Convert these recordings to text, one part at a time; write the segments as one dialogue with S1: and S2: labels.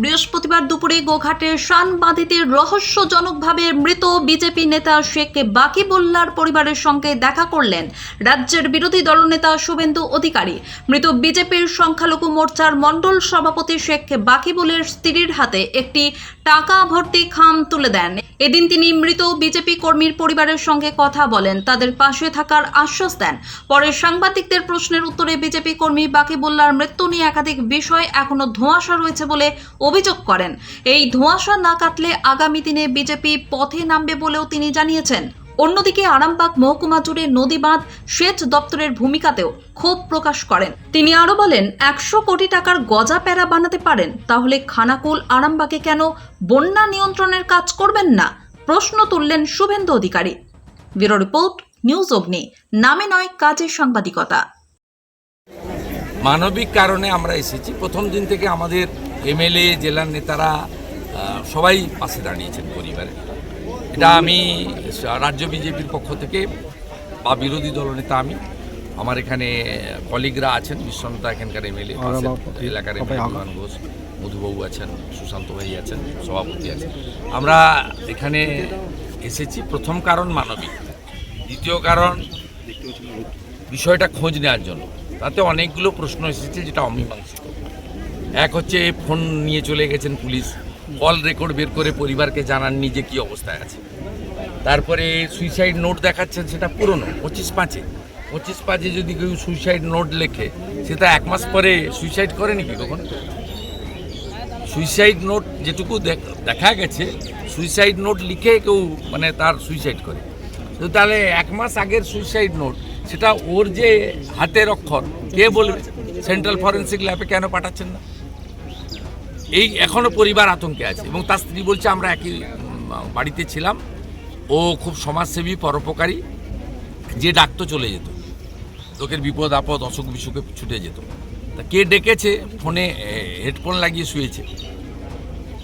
S1: বৃহস্পতিবার দুপুরে গোঘাটের শানবাঁধিতে রহস্যজনকভাবে মৃত বিজেপি নেতা শেখ বাকিবুল্লার পরিবারের সঙ্গে দেখা করলেন রাজ্যের বিরোধী দলনেতা শুভেন্দু অধিকারী। মৃত বিজেপির সংখ্যালঘু মোর্চার মণ্ডল সভাপতি শেখ বাকিবুলের স্ত্রীর হাতে একটি টাকা ভর্তি খাম তুলে দেন। এদিন তিনি মৃত বিজেপি কর্মীর পরিবারের সঙ্গে কথা বলেন। তাদের পাশে থাকার আশ্বাস দেন। পরে সাংবাদিকদের প্রশ্নের উত্তরে বিজেপি কর্মী বাকিবুল্লার মৃত্যু নিয়ে একাধিক বিষয় এখনও ধোঁয়াশা রয়েছে বলে অভিযোগ করেন। এই ধোঁয়াশা না কাটলে আগামী দিনে বিজেপি পথে নামবে বলেও তিনি জানিয়েছেন। অন্যদিকে আরামবাগ মহকুমা জুড়ে নদী বাঁধ সেচ দপ্তরের ভূমিকাতেও ক্ষোভ প্রকাশ করেন। তিনি আরও বলেন, একশো কোটি টাকার গজা প্যারা বানাতে পারেন, তাহলে খানাকুল আরামবাগে কেন বন্যা নিয়ন্ত্রণের কাজ করবেন না? প্রশ্ন তুললেন Suvendu Adhikari. Bureau report, news Agni, নামে নয়, কাজে সাংবাদিকতা।
S2: মানবিক কারণে আমরা এসেছি। প্রথম দিন থেকে আমাদের এমএলএ, জেলার নেতারা সবাই পাশে দাঁড়িয়েছেন পরিবারে এটা আমি রাজ্য বিজেপির পক্ষ থেকে বা বিরোধী দলনেতা আমি আমার এখানে কলিগরা আছেন বিশ্বনাথ এখানকার এমএলএ এলাকার এমএলএ ঘোষ মধুবাবু আছেন সুশান্ত ভাই আছেন সভাপতি আছেন। আমরা এখানে এসেছি প্রথম কারণ মানবিক দ্বিতীয় কারণ বিষয়টা খোঁজ নেওয়ার জন্য। তাতে অনেকগুলো প্রশ্ন এসেছে যেটা অমীমাংসিত। এক হচ্ছে ফোন নিয়ে চলে গেছেন পুলিশ কল রেকর্ড বের করে পরিবারকে জানাননি যে কী অবস্থায় আছে। তারপরে সুইসাইড নোট দেখাচ্ছেন, সেটা পুরনো, পঁচিশ পাঁচে। পঁচিশ পাঁচে যদি কেউ সুইসাইড নোট লেখে সেটা এক মাস পরে সুইসাইড করে নাকি কখন? সুইসাইড নোট যেটুকু দেখ- দেখা গেছে সুইসাইড নোট লিখে কেউ মানে তার সুইসাইড করে। তো তাহলে এক মাস আগের সুইসাইড নোট সেটা ওর যে হাতের অক্ষর, কে বলবে সেন্ট্রাল ফরেন্সিক ল্যাবে কেন পাঠাচ্ছেন না? এই এখনও পরিবার আতঙ্কে আছে এবং তার স্ত্রী বলছে আমরা একই বাড়িতে ছিলাম। ও খুব সমাজসেবী পরোপকারী। যে ডাকতো চলে যেত। লোকের বিপদ আপদ অসুখ বিসুখে ছুটে যেত। তা কে ডেকেছে? ফোনে হেডফোন লাগিয়ে শুয়েছে।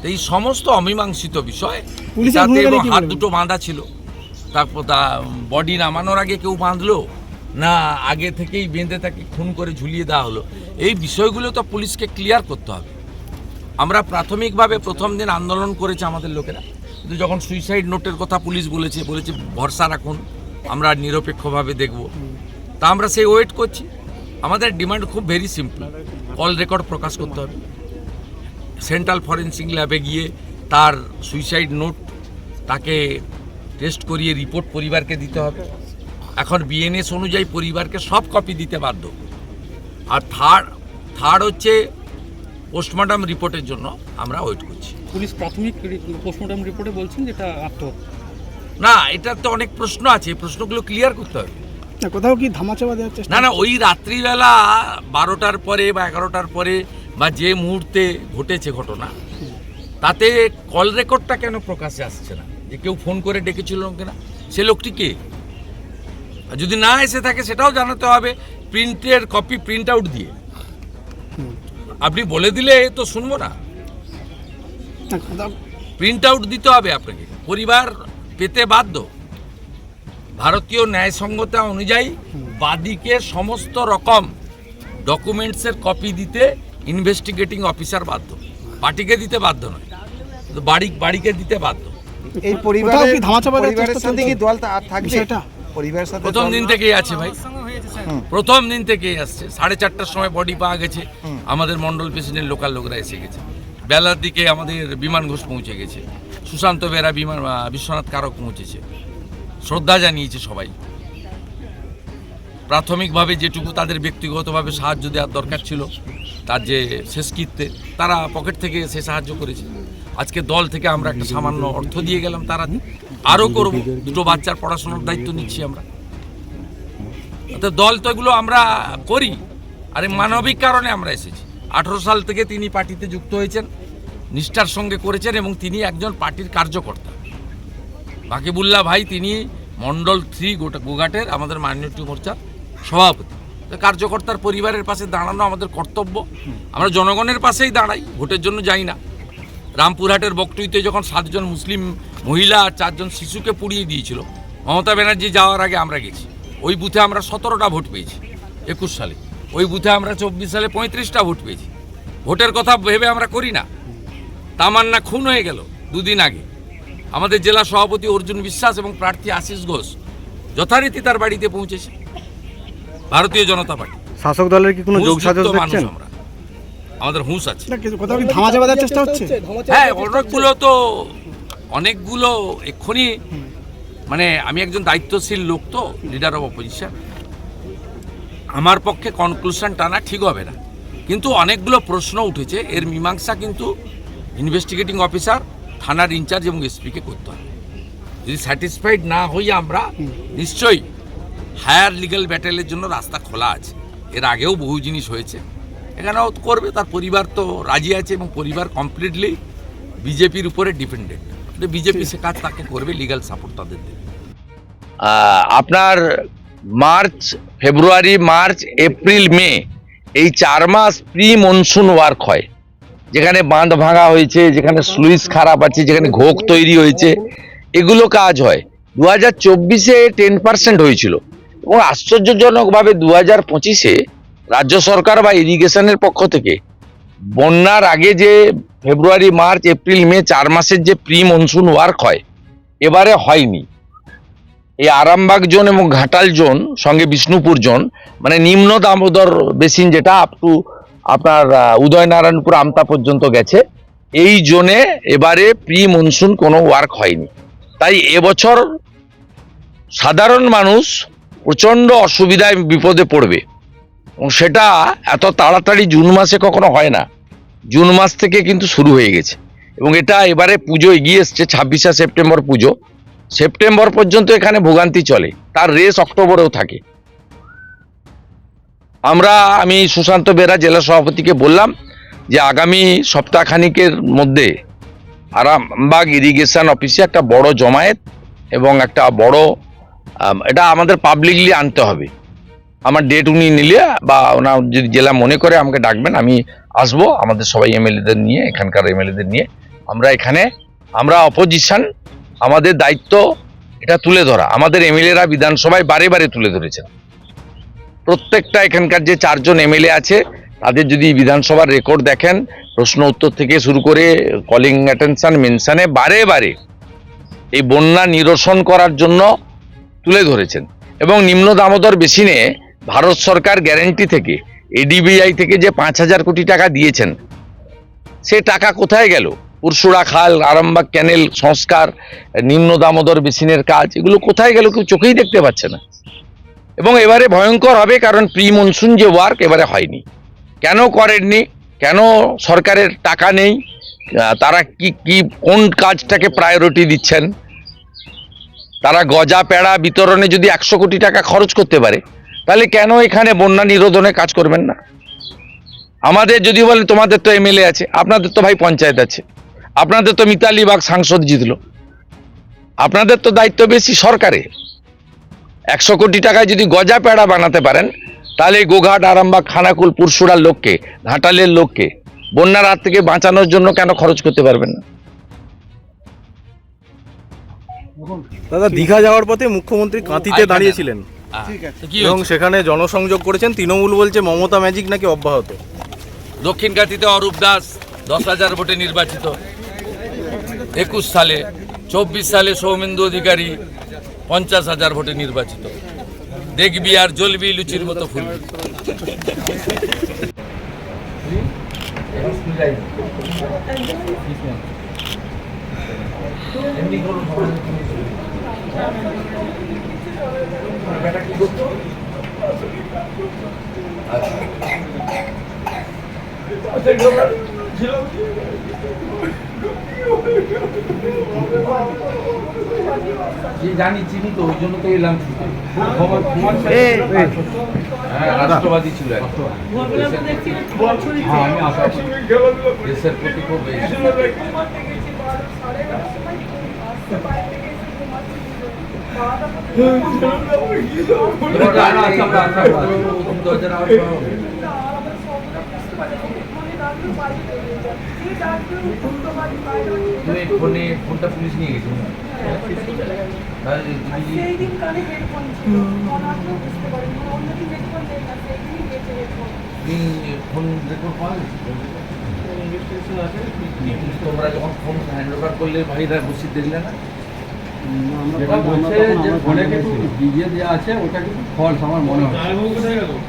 S2: তো এই সমস্ত অমীমাংসিত বিষয় তাতে হাত দুটো বাঁধা ছিল। তারপর তা বডি নামানোর আগে কেউ বাঁধলো? না আগে থেকেই বেঁধে তাকে খুন করে ঝুলিয়ে দেওয়া হলো। এই বিষয়গুলো তো পুলিশকে ক্লিয়ার করতে হবে। আমরা প্রাথমিকভাবে প্রথম দিন আন্দোলন করেছে আমাদের লোকেরা। কিন্তু যখন সুইসাইড নোটের কথা পুলিশ বলেছে বলেছে ভরসা রাখুন, আমরা নিরপেক্ষভাবে দেখব। তা আমরা সেই ওয়েট করছি। আমাদের ডিমান্ড খুব ভেরি সিম্পল কল রেকর্ড প্রকাশ করতে হবে। সেন্ট্রাল ফরেন্সিক ল্যাবে গিয়ে তার সুইসাইড নোট তাকে টেস্ট করিয়ে রিপোর্ট পরিবারকে দিতে হবে। এখন বিএনএস অনুযায়ী পরিবারকে সব কপি দিতে বাধ্য। আর থার্ড থার্ড হচ্ছে পোস্টমর্টম রিপোর্টের জন্য আমরা ওয়েট করছি।
S3: পুলিশ প্রাথমিক পোস্টমর্টম রিপোর্টে বলছেন যে এটা আত্মহত্যা
S2: না এটার তো অনেক প্রশ্ন আছে এই প্রশ্নগুলো ক্লিয়ার করতে হবে।
S4: কোথাও কি ধামাচাপা দেওয়ার চেষ্টা
S2: না না ওই রাত্রিবেলা বারোটার পরে বা এগারোটার পরে বা যে মুহূর্তে ঘটেছে ঘটনা তাতে কল রেকর্ডটা কেন প্রকাশে আসছে না? যে কেউ ফোন করে ডেকেছিল কিনা? সে লোকটি কে? আর যদি না এসে থাকে সেটাও জানাতে হবে প্রিন্টের কপি প্রিন্ট আউট দিয়ে। আপনি বলে দিলে তো শুনব না। প্রিন্ট আউট দিতে হবে আপনাকে। পরিবার পেতে বাধ্য। ভারতীয় ন্যায়সঙ্গতা অনুযায়ী বাদীকে সমস্ত রকম ডকুমেন্টসের কপি দিতে ইনভেস্টিগেটিং অফিসার বাধ্য। পার্টিকে দিতে বাধ্য নয়। বাড়ি বাড়িকে দিতে বাধ্য।
S5: এই পরিবারের
S4: ধামাচাপা দেওয়ার চেষ্টা
S5: সাথে কি? আর থাকবে?
S4: বিষয়টা?
S5: পরিবারের সাথে
S2: প্রথম দিন থেকেই আছে ভাই। প্রথম দিন থেকেই আসছে। সাড়ে চারটার সময় বডি পাওয়া গেছে। আমাদের মন্ডল প্রেসিডেন্ট লোকাল লোকরা এসে গেছে। বেলার দিকে আমাদের বিমান ঘোষ পৌঁছে গেছে। সুশান্ত বেরা বিমান আহ, বিশ্বনাথ কারক পৌঁছেছে। শ্রদ্ধা জানিয়েছে সবাই। প্রাথমিকভাবে যেটুকু তাদের ব্যক্তিগতভাবে সাহায্য দেওয়ার দরকার ছিল তার যে শেষকৃত্যে তারা পকেট থেকে সে সাহায্য করেছে। আজকে দল থেকে আমরা একটা সামান্য অর্থ দিয়ে গেলাম, তারা আরও করব। দুটো বাচ্চার পড়াশোনার দায়িত্ব নিচ্ছি আমরা। তো দল তো এগুলো আমরা করি। আর মানবিক কারণে আমরা এসেছি। আঠেরো সাল থেকে তিনি পার্টিতে যুক্ত হয়েছেন, নিষ্ঠার সঙ্গে করেছেন এবং তিনি একজন পার্টির কার্যকর্তা। বাকিবুল্লাহ ভাই, তিনি মন্ডল থ্রি গোটা গোঘাটের আমাদের মাইনরিটি মোর্চার সভাপতি। কার্যকর্তার পরিবারের পাশে দাঁড়ানো আমাদের কর্তব্য। আমরা জনগণের পাশেই দাঁড়াই, ভোটের জন্য যাই না। রামপুরহাটের বকটুইতে যখন সাতজন মুসলিম মহিলা আর চারজন শিশুকে পুড়িয়ে দিয়েছিল মমতা ব্যানার্জি যাওয়ার আগে আমরা গেছি। ওই বুথে আমরা সতেরোটা ভোট পেয়েছি একুশ সালে। ওই বুথে আমরা চব্বিশ সালে পঁয়ত্রিশটা ভোট পেয়েছি। ভোটের কথা ভেবে আমরা করি না।
S6: তামান্না খুন হয়ে গেল দুদিন আগে। আমাদের জেলা সভাপতি অর্জুন বিশ্বাস এবং প্রার্থী আশিস ঘোষ যথারীতি তার বাড়িতে পৌঁছেছে। ভারতীয় জনতা পার্টি।
S5: শাসক দলের কি কোনো দেখছেন?
S6: আমরা। আমাদের হুঁশ আছে।
S4: কোথাও কি ধামাচাপা দেওয়ার চেষ্টা হচ্ছে?
S6: হ্যাঁ অনেকগুলো তো অনেকগুলো এক্ষুনি মানে আমি একজন দায়িত্বশীল লোক তো লিডার অফ অপোজিশন আমার পক্ষে কনক্লুশন টানা ঠিক হবে না। কিন্তু অনেকগুলো প্রশ্ন উঠেছে এর মীমাংসা কিন্তু ইনভেস্টিগেটিং অফিসার থানার ইনচার্জ এবং এসপিকে করতে হবে। যদি স্যাটিসফাইড না হই আমরা নিশ্চয়ই হায়ার লিগ্যাল ব্যাটেলের জন্য রাস্তা খোলা আছে। এর আগেও বহু জিনিস হয়েছে। এখানেও করবে তার পরিবার তো রাজি আছে এবং পরিবার কমপ্লিটলি বিজেপির উপরে ডিপেন্ডেন্ট বিজেপি সে কাজ তাকে করবে লিগ্যাল সাপোর্ট তাদের দেবে।
S2: আপনার March February March April May এই চার মাস প্রি মনসুন ওয়ার্ক হয়। যেখানে বাঁধ ভাঙা হয়েছে যেখানে স্লুইস খারাপ আছে যেখানে ঘোক তৈরি হয়েছে এগুলো কাজ হয়। দু হাজার চব্বিশে টেন পার্সেন্ট হয়েছিল। এবং আশ্চর্যজনকভাবে দু হাজার পঁচিশে রাজ্য সরকার বা ইরিগেশনের পক্ষ থেকে বন্যার আগে যে ফেব্রুয়ারি, মার্চ, এপ্রিল, মে চার মাসের যে প্রি মনসুন ওয়ার্ক হয়, এবারে হয়নি। এই আরামবাগ জোন এবং ঘাটাল জোন, সঙ্গে বিষ্ণুপুর জোন মানে নিম্ন দামোদর বেসিন যেটা আপ টু আপনার উদয়নারায়ণপুর আমতা পর্যন্ত গেছে, এই জোনে এবারে প্রি মনসুন কোনো ওয়ার্ক হয়নি। তাই এবছর সাধারণ মানুষ প্রচণ্ড অসুবিধায় বিপদে পড়বে। সেটা এত তাড়াতাড়ি জুন মাসে কখনো হয় না। জুন মাস থেকে কিন্তু শুরু হয়ে গেছে। এবং এটা এবারে পুজো এগিয়ে এসছে, ছাব্বিশে সেপ্টেম্বর পুজো। সেপ্টেম্বর পর্যন্ত এখানে ভোগান্তি চলে। তার রেস অক্টোবরেও থাকে। আমরা, আমি সুশান্ত বেরা, জেলা সভাপতিকে বললাম যে আগামী সপ্তাহখানিকের মধ্যে আরামবাগ ইরিগেশন অফিসে একটা বড় জমায়েত এবং একটা বড় এটা আমাদের পাবলিকলি আনতে হবে। আমার ডেট উনি নিলে বা ওনার যদি জেলা মনে করে আমাকে ডাকবেন, আমি আসব। আমাদের সবাই এমএলএদের নিয়ে, এখানকার এমএলএদের নিয়ে। আমরা এখানে, আমরা অপোজিশন আমাদের দায়িত্ব, এটা তুলে ধরা। আমাদের এমএলএরা বিধানসভায় বারে বারে তুলে ধরেছেন। প্রত্যেকটা এখানকার যে চারজন এমএলএ আছে, তাদের যদি বিধানসভার রেকর্ড দেখেন, প্রশ্ন উত্তর থেকে শুরু করে কলিং অ্যাটেনশন মেনশানে বারে বারে এই বন্যা নিরসন করার জন্য তুলে ধরেছেন। এবং নিম্ন দামোদর বেসিনে ভারত সরকার গ্যারেন্টি থেকে এডিবিআই থেকে যে পাঁচ হাজার কোটি টাকা দিয়েছেন, সে টাকা কোথায় গেল? পুরসুড়া খাল, আরামবাগ ক্যানেল সংস্কার, নিম্ন দামোদর বেসিনের কাজ, এগুলো কোথায় গেল কেউ চোখেই দেখতে পাচ্ছে না। এবং এবারে ভয়ঙ্কর হবে কারণ প্রি মনসুন যে ওয়ার্ক এবারে হয়নি। কেন করেননি? কেন সরকারের টাকা নেই? তারা কি কি, কোন কাজটাকে প্রায়োরিটি দিচ্ছেন? তারা গজা, পেড়া বিতরণে যদি একশো কোটি টাকা খরচ করতে পারে তাহলে কেন এখানে বন্যা নিরোধনে কাজ করবেন না? আমাদের যদি বলেন তোমাদের তো এমএলএ আছে আপনাদের তো ভাই পঞ্চায়েত আছে আপনাদের তো মিতালি বাগ সাংসদ জিতলো। আপনাদের তো দায়িত্ব বেশি সরকারে একশো কোটি টাকায় যদি গজা পেড়া বানাতে পারেন তাহলে গোঘাট আরামবাগ খানাকুল পুরসুড়ার লোককে ঘাটালের লোককে বন্যার হাত থেকে বাঁচানোর জন্য কেন খরচ করতে পারবেন না?
S5: দাদা দীঘা যাওয়ার পথে মুখ্যমন্ত্রী কাঁথিতে দাঁড়িয়েছিলেন। এবং সেখানে জনসংযোগ করেছেন তৃণমূল বলছে মমতা ম্যাজিক নাকি অব্যাহত?
S6: দক্ষিণ কাতিতে অরূপ দাস দশ হাজার ভোটে নির্বাচিত। একুশ সালে চব্বিশ সালে সৌমেন্দু অধিকারী পঞ্চাশ হাজার ভোটে নির্বাচিত। দেখবি আর জ্বলবি লুচির মতো জানি চিনি তো ওই জন্য তো এলাম হ্যাঁ রাষ্ট্রবাদী ছিল। হ্যাঁ। দেশের প্রতি খুব বেশি। তোমার আনা আছে, আমরা আশা করি। তুমি ফোনে ফোনটা পুলিশ নিয়ে গেছো ফোন
S2: তোমরা যখন ফোন হ্যান্ড ওভার করলে ভাইরা রসিদ দেখলে না?
S7: যেটা বলছে যে ফোনে কিছু ভিডিও দেওয়া আছে ওটা কিন্তু ফলস আমার মনে হয়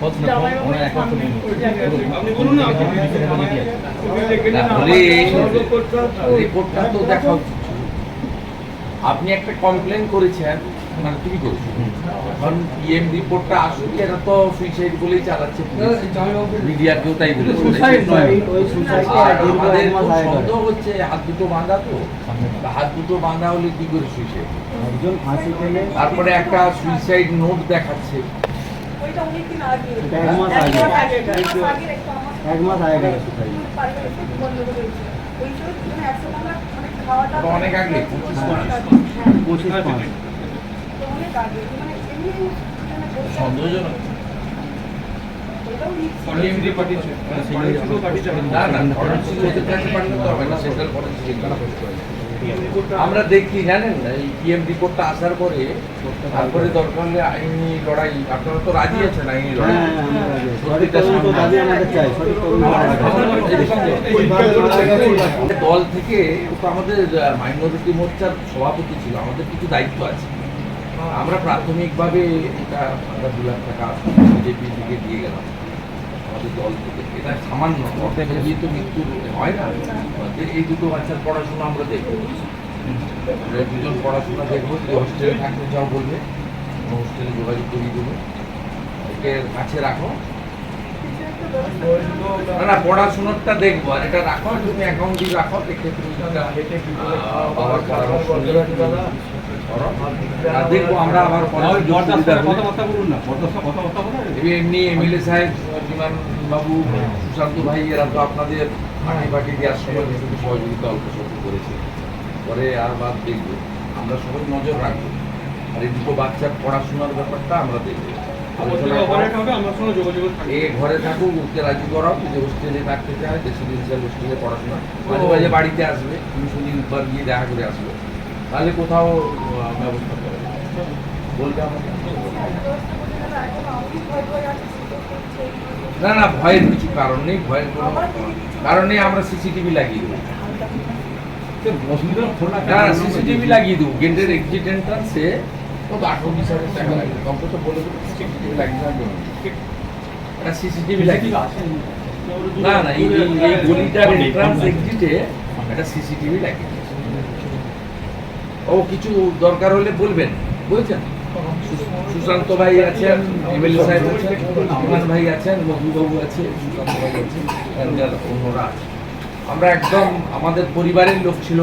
S7: False না, আমার একমাত্র মনে হয়।
S2: তাহলে এই রিপোর্টটা তো দেখা উচিত আপনি একটা কমপ্লেন করেছেন মানে তুমি করেছ। এখন পিএম রিপোর্টটা আসুক এরা তো সুইসাইড বলেই চালাচ্ছে মিডিয়া কেউ তাই বলেছে। আমাদের সন্দেহ হচ্ছে হাত দুটো বাঁধা তো। হাত দুটো বাঁধা হলে কি করে সুইসাইড
S7: একজন ফাঁসি খেলে
S2: তারপরে একটা সুইসাইড নোট দেখাচ্ছে।
S7: এটা এক মাস আগে।
S6: এক মাস আগে
S2: অনেক আগে, পঁচিশ
S6: হ্যাঁ,
S7: পঁচিশ
S2: সন্দেহজনক আমরা দেখি জানেন? এই পিএম রিপোর্টটা আসার পরে তারপরে দরকার হলে আইনি লড়াই আপনারা তো রাজি আছেন আইনি লড়াই।
S7: হ্যাঁ তদন্ত আমাদের
S2: দল থেকে তো আমাদের মাইনরিটি মোর্চার সভাপতি ছিল আমাদের কিছু দায়িত্ব আছে। আমরা প্রাথমিকভাবে এটা আমরা দু লাখ টাকা বিজেপি থেকে দিয়ে গেলাম। আমাদের দল থেকে। এটা সামান্য। দিয়ে তো মৃত্যু হয় না এই দুটো বাচ্চার পড়াশোনা আমরা দেখব। দুজন পড়াশোনা দেখব যদি হোস্টেলে থাকতে চাও বলবে হোস্টেলে যোগাযোগ করিয়ে দেবো। একে কাছে রাখো। না না পড়াশোনাটা দেখব। আর এটা রাখো তুমি অ্যাকাউন্ট দিয়ে রাখো। দেখে তুমি বাবার পরামর্শ নিয়ে তুমি করো। আর দেখব আমরা আবার পরে সুযোগ সুবিধা হলে-
S7: কথাবার্তা বলুন না কথাবার্তা কথাবার্তা
S2: এমনি এমনি এমএলএ সাহেব বিমান বাবু সুশান্ত ভাই এরা তো আপনাদের মাটি পাটি দেওয়ার সময় কিছু সহযোগিতা অল্প স্বল্প করেছে। পরে আর বাদ দেখব। আমরা সবাই নজর রাখব। আর এই দুটো বাচ্চার পড়াশোনার ব্যাপারটা আমরা দেখব। এ ঘরে থাকুক ওকে রাজি করাও যদি হোস্টেলে থাকতে চায় হোস্টেলে পড়াশোনা মাঝে মাঝে বাড়িতে আসবে তুমি শনিবার গিয়ে দেখা করে আসবে। তাহলে কোথাও ব্যবস্থা করে বলবে আমাকে
S6: আছে।
S2: না। না ভয়ের কিছু কারণ নেই ভয়ের কোনো কারণ নেই আমরা সিসিটিভি লাগিয়ে দেবো। না সিসিটিভি লাগিয়ে দেবো। গেটের এক্সিট এন্ট্রান্সে কত আঠারো বিশ হাজার টাকা লাগে তখন বলে দেবো সিসিটিভি লাগিয়ে একটা সিসিটিভি লাগিয়ে না না এই গলিটার এন্ট্রান্স এক্সিটে একটা সিসিটিভি লাগিয়ে দেবো। ও কিছু দরকার হলে বলবেন। বুঝেছেন সুশান্ত ভাই আছেন এমএলএ সাহেব আছেন আমান ভাই আছেন মধুবাবু আছে সুশান্ত ভাই আছে এখানকার অন্যরা আছে। আমরা একদম আমাদের পরিবারের লোক ছিল।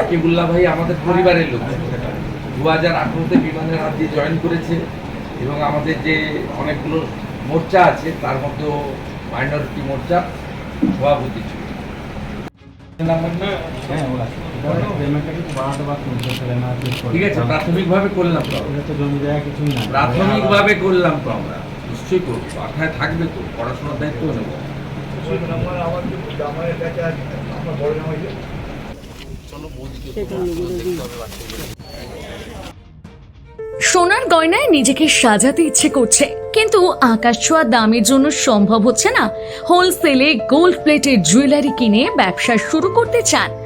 S2: আকিবুল্লাহ ভাই আমাদের পরিবারের লোক ছিল। দু হাজার আঠেরোতে বিমানের হাত দিয়ে জয়েন করেছে এবং আমাদের যে অনেকগুলো মোর্চা আছে তার মধ্যেও মাইনরিটি মোর্চা সভাপতি ছিল।
S7: হ্যাঁ
S8: সোনার গয়নায় নিজেকে সাজাতে ইচ্ছে করছে, কিন্তু আকাশ ছোঁয়া দামের জন্য সম্ভব হচ্ছে না। হোলসেলে গোল্ড প্লেটের জুয়েলারি কিনে ব্যবসা শুরু করতে চান।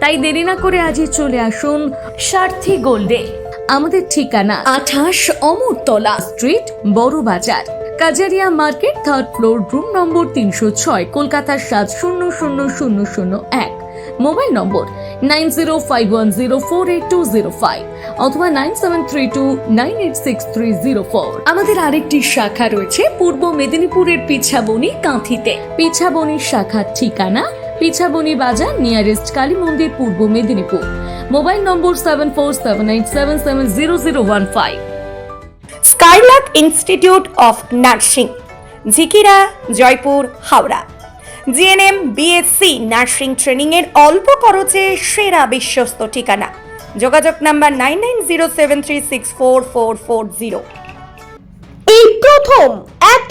S8: তাই দেরি না করে আজই চলে আসুন সার্থী গোল্ডে। আমাদের ঠিকানা আঠাশ Amratala street Bara Bazar Kajaria market, third floor, room number তিনশো ছয়, কলকাতা সাত শূন্য শূন্য শূন্য শূন্য এক। Mobile number nine zero five one zero four eight two zero five অথবা nine seven three two nine eight six three zero four. আমাদের আরেকটি শাখা রয়েছে পূর্ব মেদিনীপুরের পিছাবনি কাঁথিতে। পিছাবনির শাখার ঠিকানা পিছাবনি বাজার নিয়ারেস্ট কালী মন্দির Purba Medinipur. Mobile number seven four seven eight seven seven zero zero one five
S9: Skylark institute of nursing Jhikira Jaipur Howrah. GNM BSc nursing training এর অল্প খরচে সেরা বিশ্বস্ত ঠিকানা। যোগাযোগ number nine nine zero seven three six four four four zero
S10: এই প্রথম এত